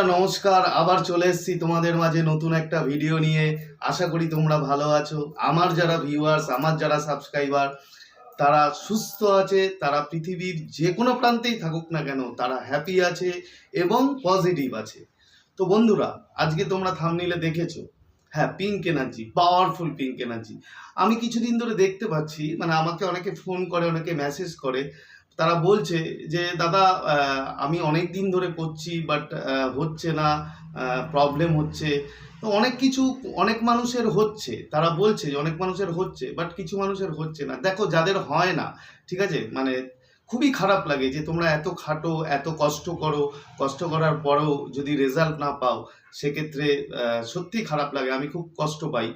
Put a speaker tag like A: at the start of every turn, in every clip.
A: বন্ধুরা, নমস্কার। আবার চলে এসেছি তোমাদের মাঝে নতুন একটা ভিডিও নিয়ে। আশা করি তোমরা ভালো আছো। আমার যারা ভিউয়ার্স আমার যারা সাবস্ক্রাইবার তারা সুস্থ আছে, তারা পৃথিবীর যে কোনো প্রান্তেই থাকুক না কেন, তারা হ্যাপি আছে এবং পজিটিভ আছে। তো বন্ধুরা, আজকে তোমরা থামনিলে দেখেছ? হ্যাঁ pink energy powerful pink energy আমি কিছুদিন ধরে দেখতে পাচ্ছি মানে আমাকে অনেকে ফোন করে, অনেকে মেসেজ করে তারা বলছে যে, দাদা আমি অনেক দিন ধরে করছি বাট হচ্ছে না প্রবলেম হচ্ছে। তো অনেক কিছু, অনেক মানুষের হচ্ছে। তারা বলছে যে, অনেক মানুষের হচ্ছে বাট কিছু মানুষের হচ্ছে না। দেখো, যাদের হয় না, ঠিক আছে? মানে খুবই খারাপ লাগে যে, তোমরা এত খাটো, এত কষ্ট করো। কষ্ট করার পরেও যদি রেজাল্ট না পাও, সেক্ষেত্রে সত্যি খারাপ লাগে। আমি খুব কষ্ট পাই।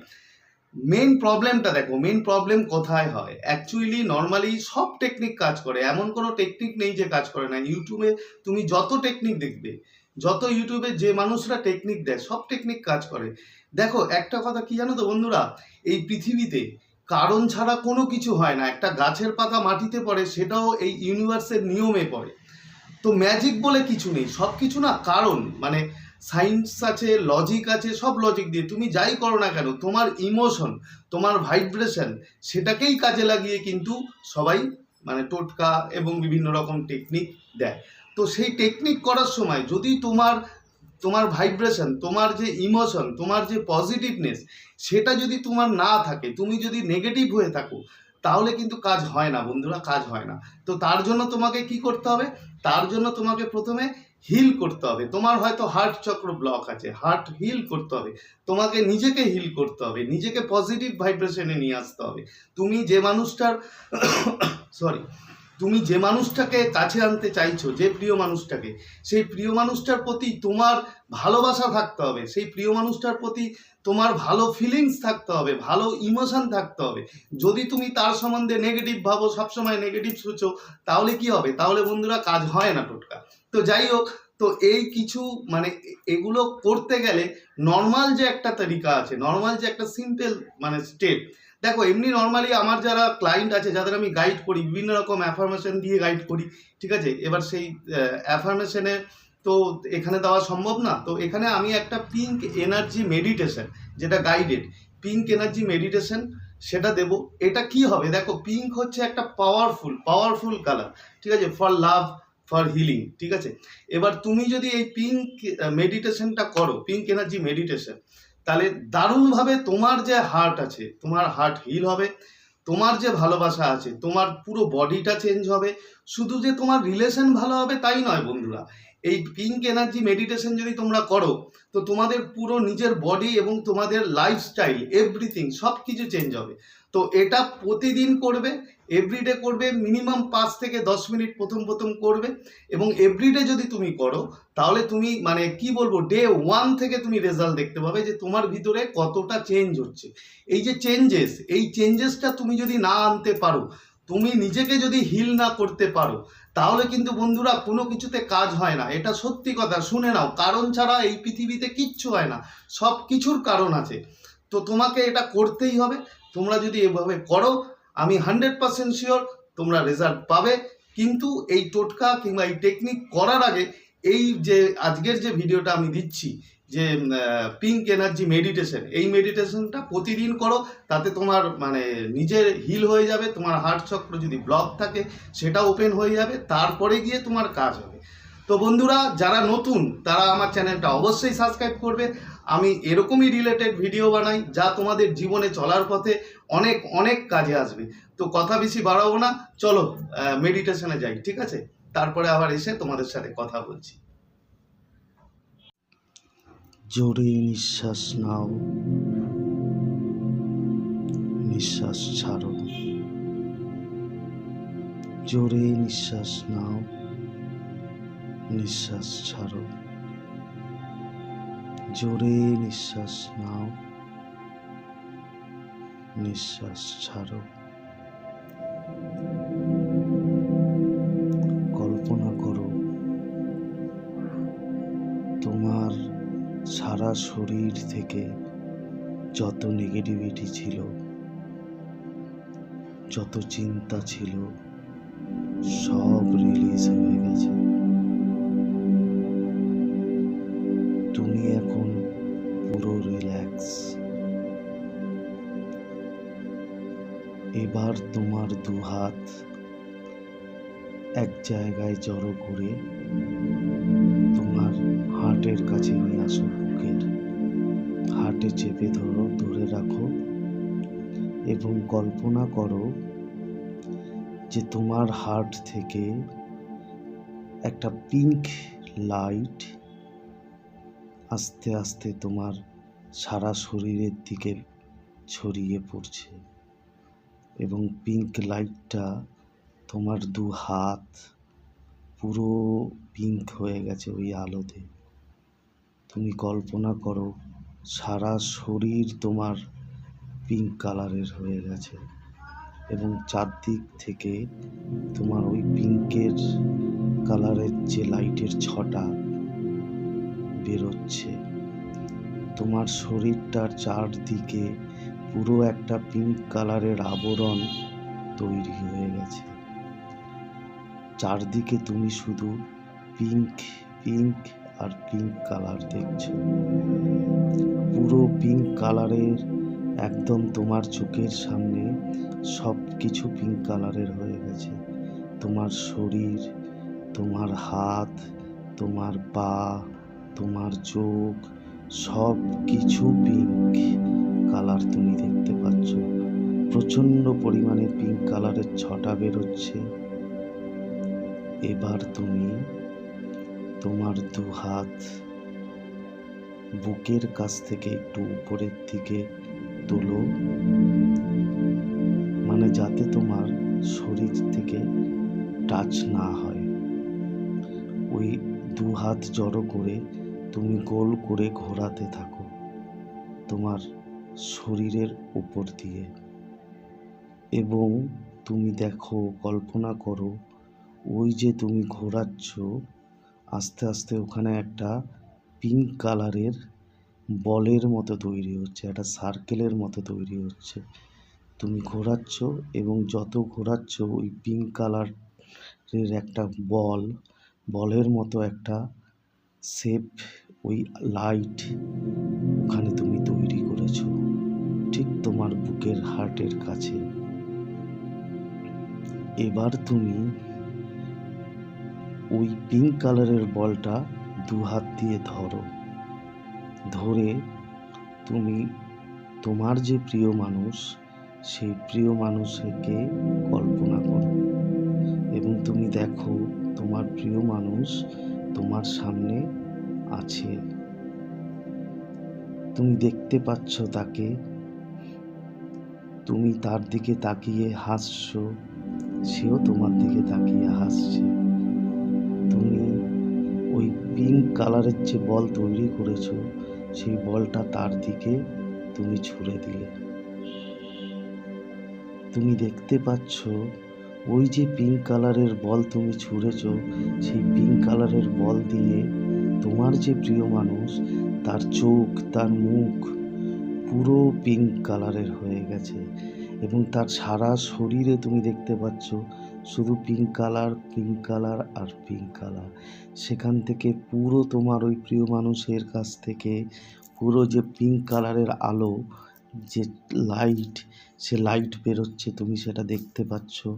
A: মেন প্রবলেমটা দেখো মেন প্রবলেম কোথায় হয়? অ্যাকচুয়ালি নর্মালি সব টেকনিক কাজ করে, এমন কোনো টেকনিক নেই যে কাজ করে না। ইউটিউবে তুমি যত টেকনিক দেখবে, যত ইউটিউবে যে মানুষরা টেকনিক দেয়, সব টেকনিক কাজ করে। দেখো, একটা কথা কি জানো তো বন্ধুরা? এই পৃথিবীতে কারণ ছাড়া কোনো কিছু হয় না। একটা গাছের পাতা মাটিতে পড়ে, সেটাও এই ইউনিভার্সের নিয়মে পড়ে। তো ম্যাজিক বলে কিছু নেই। সব কিছু না কারণ মানে সায়েন্স আছে লজিক আছে, সব লজিক দিয়ে তুমি যাই করো না কেন, তোমার ইমোশন তোমার ভাইব্রেশন সেটাকেই কাজে লাগিয়ে কিন্তু সবাই মানে টোটকা এবং বিভিন্ন রকম টেকনিক দেয়। তো সেই টেকনিক করার সময় যদি তোমার তোমার ভাইব্রেশন তোমার যে ইমোশন তোমার যে পজিটিভনেস সেটা যদি তোমার না থাকে, তুমি যদি নেগেটিভ হয়ে থাকো, তাহলে কিন্তু কাজ হয় না বন্ধুরা, কাজ হয় না। তো তার জন্য তোমাকে কি করতে হবে? তার জন্য তোমাকে প্রথমে হিল করতে হবে। তোমার হয়তো হার্ট চক্র ব্লক আছে হার্ট হিল করতে হবে। তোমাকে নিজেকে হিল করতে হবে, নিজেকে পজিটিভ ভাইব্রেশনে নিয়ে আসতে হবে। তুমি যে মানুষটার সরি তুমি যে মানুষটাকে কাছে আনতে চাইছো, যে প্রিয় মানুষটাকে, সেই প্রিয় মানুষটার প্রতি তোমার ভালোবাসা থাকতে হবে। সেই প্রিয় মানুষটার প্রতি তোমার ভালো ফিলিংস থাকতে হবে, ভালো ইমোশন থাকতে হবে। যদি তুমি তার সম্বন্ধে নেগেটিভ ভাবো, সবসময় নেগেটিভ সোচো তাহলে কি হবে? তাহলে বন্ধুরা কাজ হয় না টোটকা। তো যাই হোক, তো এই কিছু মানে এগুলো করতে গেলে নর্মাল যে একটা তালিকা আছে নর্মাল যে একটা সিম্পল মানে স্টেপ দেখো এমনি নর্মালি আমার যারা ক্লায়েন্ট আছে, যাদের আমি গাইড করি, বিভিন্ন রকম অ্যাফার্মেশন দিয়ে গাইড করি, ঠিক আছে? এবার সেই অ্যাফার্মেশনে তো এখানে দেওয়া সম্ভব না। তো এখানে আমি একটা পিঙ্ক এনার্জি মেডিটেশন যেটা গাইডেড পিঙ্ক এনার্জি মেডিটেশন সেটা দেব। এটা কি হবে? দেখো পিঙ্ক হচ্ছে একটা পাওয়ারফুল পাওয়ারফুল কালার ঠিক আছে? ফর লাভ ফর হিলিং ঠিক আছে? এবার তুমি যদি এই পিঙ্ক মেডিটেশনটা করো পিঙ্ক এনার্জি মেডিটেশন তাহলে দারুণভাবে তোমার যে হার্ট আছে, তোমার হার্ট হিল হবে, তোমার যে ভালোবাসা আছে, তোমার পুরো বডিটা চেঞ্জ হবে। শুধু যে তোমার রিলেশন ভালো হবে, তাই নয় বন্ধুরা। এই পিঙ্ক এনার্জি মেডিটেশন যদি তোমরা করো, তো তোমাদের পুরো নিজের বডি এবং তোমাদের লাইফস্টাইল এভরিথিং সব কিছু চেঞ্জ হবে। তো এটা প্রতিদিন করবে এভরিডে করবে মিনিমাম পাঁচ থেকে দশ মিনিট প্রথম প্রথম করবে এবং এভরিডে যদি তুমি করো, তাহলে তুমি মানে কি বলব ডে ওয়ান থেকে তুমি রেজাল্ট দেখতে পাবে যে তোমার ভিতরে কতটা চেঞ্জ হচ্ছে। এই যে চেঞ্জেস এই চেঞ্জেসটা তুমি যদি না আনতে পারো, তুমি নিজেকে যদি হিল না করতে পারো তাহলে কিন্তু বন্ধুরা কোনো কিছুতে কাজ হয় না। এটা সত্যি কথা, শুনে নাও। কারণ ছাড়া এই পৃথিবীতে কিচ্ছু হয় না। সব কিছুর কারণ আছে। তো তোমাকে এটা করতেই হবে। তোমরা যদি এভাবে করো, আমি হান্ড্রেড পার্সেন্ট শিওর তোমরা রেজাল্ট পাবে। কিন্তু এই টোটকা কিংবা এই টেকনিক করার আগে এই যে আজকের যে ভিডিওটা আমি দিচ্ছি যে পিঙ্ক এনার্জি মেডিটেশন এই মেডিটেশনটা প্রতিদিন করো, তাতে তোমার মানে নিজের হিল হয়ে যাবে, তোমার হার্ট চক্র যদি ব্লক থাকে, সেটা ওপেন হয়ে যাবে, তারপরে গিয়ে তোমার কাজ হবে। তো বন্ধুরা, যারা নতুন, তারা আমার চ্যানেলটা অবশ্যই সাবস্ক্রাইব করবে। আমি এরকমই রিলেটেড ভিডিও বানাই, যা তোমাদের জীবনে চলার পথে অনেক অনেক কাজে আসবে। তো কথা বেশি বাড়াবো না, চলো মেডিটেশনে যাই, ঠিক আছে? তারপরে আবার এসে তোমাদের সাথে কথা বলছি।
B: জোরে নিঃশ্বাস নাও। নিঃশ্বাস ছাড়ো। জোরে নিঃশ্বাস নাও। নিঃশ্বাস ছাড়ো। জোরে নিঃশ্বাস নাও। নিঃশ্বাস ছাড়ো। শরীর থেকে যত নেগেটিভিটি ছিল, যত চিন্তা ছিল, সব রিলিজ হয়ে গেছে। তুমি এখন পুরো রিল্যাক্স এবার তোমার দুহাত এক জায়গায় জড়ো করে তোমার হার্টের কাছে নিয়ে আসো। বুকের চেপে ধরো, ধরে রাখো এবং কল্পনা করো যে তোমার হার্ট থেকে একটা পিঙ্ক লাইট আস্তে আস্তে তোমার সারা শরীরের দিকে ছড়িয়ে পড়ছে এবং পিঙ্ক লাইটটা তোমার দু হাত পুরো পিঙ্ক হয়ে গেছে ওই আলোতে। তুমি কল্পনা করো সারা শরীর তোমার পিঙ্ক কালারের হয়ে গেছে এবং চারদিক থেকে তোমার ওই পিঙ্কের কালারের যে লাইটের ছটা বেরোচ্ছে। তোমার শরীরটার চারদিকে পুরো একটা পিঙ্ক কালারের আবরণ তৈরি হয়ে গেছে। চারদিকে তুমি শুধু পিঙ্ক পিঙ্ক আর পিঙ্ক কালার দেখছ। পুরো পিঙ্ক কালারের একদম তোমার চোখের সামনে সব কিছু পিঙ্ক কালারের হয়ে গেছে। তোমার শরীর, তোমার হাত, তোমার পা, তোমার চোখ সব কিছু পিঙ্ক কালার তুমি দেখতে পাচ্ছ। প্রচণ্ড পরিমাণে পিঙ্ক কালারের ছটা বেরোচ্ছে। এবার তুমি তোমার দু হাত বুকের কাছ থেকে একটু উপরের দিকে তোলো। মানে যাতে তোমার শরীর থেকে টাচ না হয়। ওই দু হাত জড়ো করে তুমি গোল করে ঘোরাতে থাকো তোমার শরীরের উপর দিয়ে। এবং তুমি দেখো, কল্পনা করো, ওই যে তুমি ঘোরাচ্ছ, আস্তে আস্তে ওখানে একটা পিঙ্ক কালারের বলের মতো তৈরি হচ্ছে, একটা সার্কেলের মতো তৈরি হচ্ছে। তুমি ঘোরাচ্ছ এবং যত ঘোরাচ্ছ, ওই পিঙ্ক কালারের একটা বল, বলের মতো একটা শেপ, ওই লাইট ওখানে তুমি তৈরি করেছ। ঠিক তোমার বুকের হার্টের কাছে। এবার তুমি ওই পিঙ্ক কালারের বলটা দু হাত দিয়ে ধরো। ধরে তুমি তোমার যে প্রিয় মানুষ, সেই প্রিয় মানুষকে কল্পনা করো। এবং তুমি দেখো তোমার প্রিয় মানুষ তোমার সামনে আছে। তুমি দেখতে পাচ্ছ তাকে। তুমি তার দিকে তাকিয়ে হাসছো। সেও তোমার দিকে তাকিয়ে হাসছে। তুমি ওই পিঙ্ক কালারের যে বল তৈরি করেছ, সেই বলটা তার দিকে তুমি ছুঁড়ে দিলে। তুমি দেখতে পাচ্ছ, ওই যে পিঙ্ক কালারের বল তুমি ছুঁড়েছো, সেই পিঙ্ক কালারের বল দিয়ে তোমার যে প্রিয় মানুষ, তার চোখ, তার মুখ পুরো পিঙ্ক কালারের হয়ে গেছে। এবং তার সারা শরীরে তুমি দেখতে পাচ্ছ শুধু পিঙ্ক কালার পিঙ্ক কালার আর পিঙ্ক কালার সেখান থেকে পুরো তোমার ওই প্রিয় মানুষের কাছ থেকে পুরো যে পিঙ্ক কালারের আলো, যে লাইট সে লাইট বেরোচ্ছে তুমি সেটা দেখতে পাচ্ছ।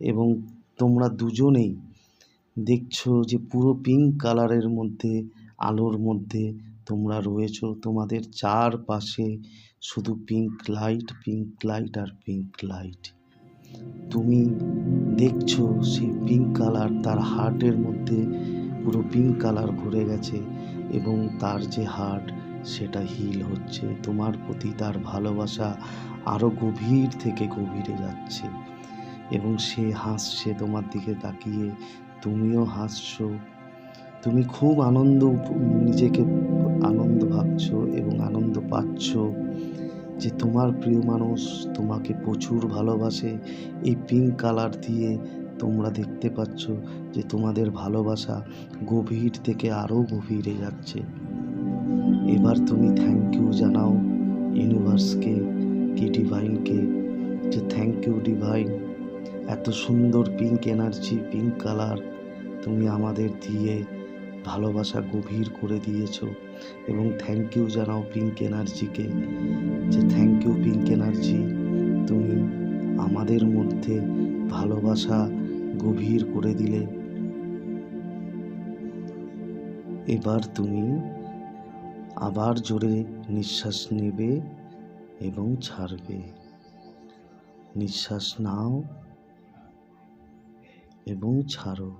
B: এবং তোমরা দুজনেই দেখছ যে পুরো পিঙ্ক কালারের মধ্যে, আলোর মধ্যে তোমরা রয়েছো। তোমাদের চারপাশে শুধু পিঙ্ক লাইট পিঙ্ক লাইট আর পিঙ্ক লাইট তুমি দেখছ সেই পিঙ্ক কালার তার হার্টের মধ্যে পুরো পিঙ্ক কালার ভরে গেছে এবং তার যে হার্ট সেটা হিল হচ্ছে। তোমার প্রতি তার ভালোবাসা আরও গভীর থেকে গভীরে যাচ্ছে এবং সে হাসছে তোমার দিকে তাকিয়ে। তুমিও হাসছো। তুমি খুব আনন্দ নিজেকে আনন্দ ভাবছ এবং আনন্দ পাচ্ছ। যে তোমার প্রিয় মানুষ তোমাকে প্রচুর ভালোবাসে। এই পিঙ্ক কালার দিয়ে তোমরা দেখতে পাচ্ছ যে তোমাদের ভালোবাসা গভীর থেকে আরও গভীরে যাচ্ছে। এবার তুমি থ্যাংক ইউ জানাও ইউনিভার্সকে কি ডিভাইনকে যে থ্যাংক ইউ ডিভাইন এত সুন্দর পিঙ্ক এনার্জি পিঙ্ক কালার তুমি আমাদের দিয়ে ভালোবাসা গভীর করে দিয়েছ। এবং থ্যাংক ইউ জানাও পিঙ্ক এনার্জিকে যে থ্যাংক ইউ পিঙ্ক এনার্জি তুমি আমাদের মধ্যে ভালোবাসা গভীর করে দিলে। এবার তুমি আবার জোরে নিঃশ্বাস নেবে এবং ছাড়বে। নিঃশ্বাস নাও এবং ছাড়ো।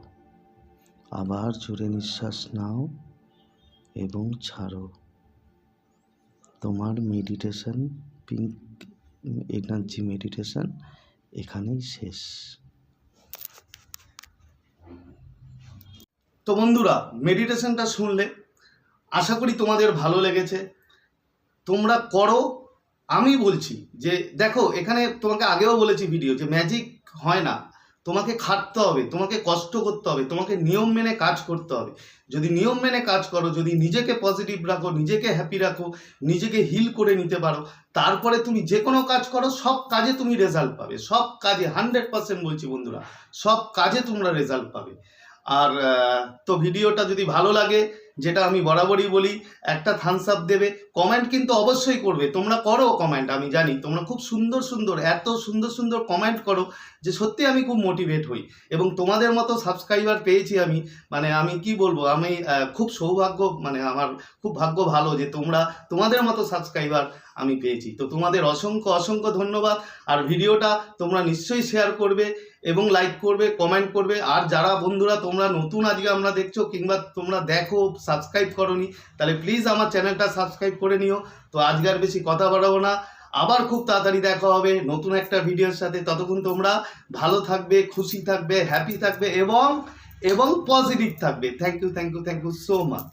B: আবার জোরে নিঃশ্বাস নাও এবং ছাড়ো। তোমার মেডিটেশন পিঙ্ক এনার্জি মেডিটেশন এখানেই শেষ।
A: তো বন্ধুরা মেডিটেশনটা শুনলে আশা করি তোমাদের ভালো লেগেছে। তোমরা করো। আমি বলছি যে, দেখো, এখানে তোমাকে আগেও বলেছি ভিডিও যে ম্যাজিক হয় না। তোমাকে খাটতে হবে, তোমাকে কষ্ট করতে হবে, তোমাকে নিয়ম মেনে কাজ করতে হবে। যদি নিয়ম মেনে কাজ করো, যদি নিজেকে পজিটিভ রাখো, নিজেকে হ্যাপি রাখো, নিজেকে হিল করে নিতে পারো, তারপরে তুমি যে কোনো কাজ করো, সব কাজে তুমি রেজাল্ট পাবে, সব কাজে হান্ড্রেড পার্সেন্ট বলছি বন্ধুরা, সব কাজে তোমরা রেজাল্ট পাবে। আর তো ভিডিওটা যদি ভালো লাগে যেটা আমি বরাবরই বলি, একটা থামস আপ দেবে। কমেন্ট কিন্তু অবশ্যই করবে। তোমরা করো কমেন্ট আমি জানি। তোমরা খুব সুন্দর সুন্দর, এত সুন্দর সুন্দর কমেন্ট করো যে সত্যি আমি খুব মোটিভেট হই। এবং তোমাদের মতো সাবস্ক্রাইবার পেয়েছি আমি মানে আমি কি বলব, আমি খুব সৌভাগ্য মানে আমার খুব ভাগ্য ভালো যে তোমরা তোমাদের মতো সাবস্ক্রাইবার আমি পেয়েছি। তো তোমাদের অসংখ্য অসংখ্য ধন্যবাদ। আর ভিডিওটা তোমরা নিশ্চয়ই শেয়ার করবে এবং লাইক করবে কমেন্ট করবে। আর যারা বন্ধুরা তোমরা নতুন আজকে আমরা দেখছ কিংবা তোমরা দেখো সাবস্ক্রাইব করনি, তাহলে প্লিজ আমার চ্যানেলটা সাবস্ক্রাইব করে নিও। তো আজকে আর বেশি কথা বাড়াবো না। আবার খুব তাড়াতাড়ি দেখা হবে নতুন একটা ভিডিওর সাথে। ততক্ষণ তোমরা ভালো থাকবে, খুশি থাকবে হ্যাপি থাকবে এবং এবং পজিটিভ থাকবে। Thank you thank you thank you so much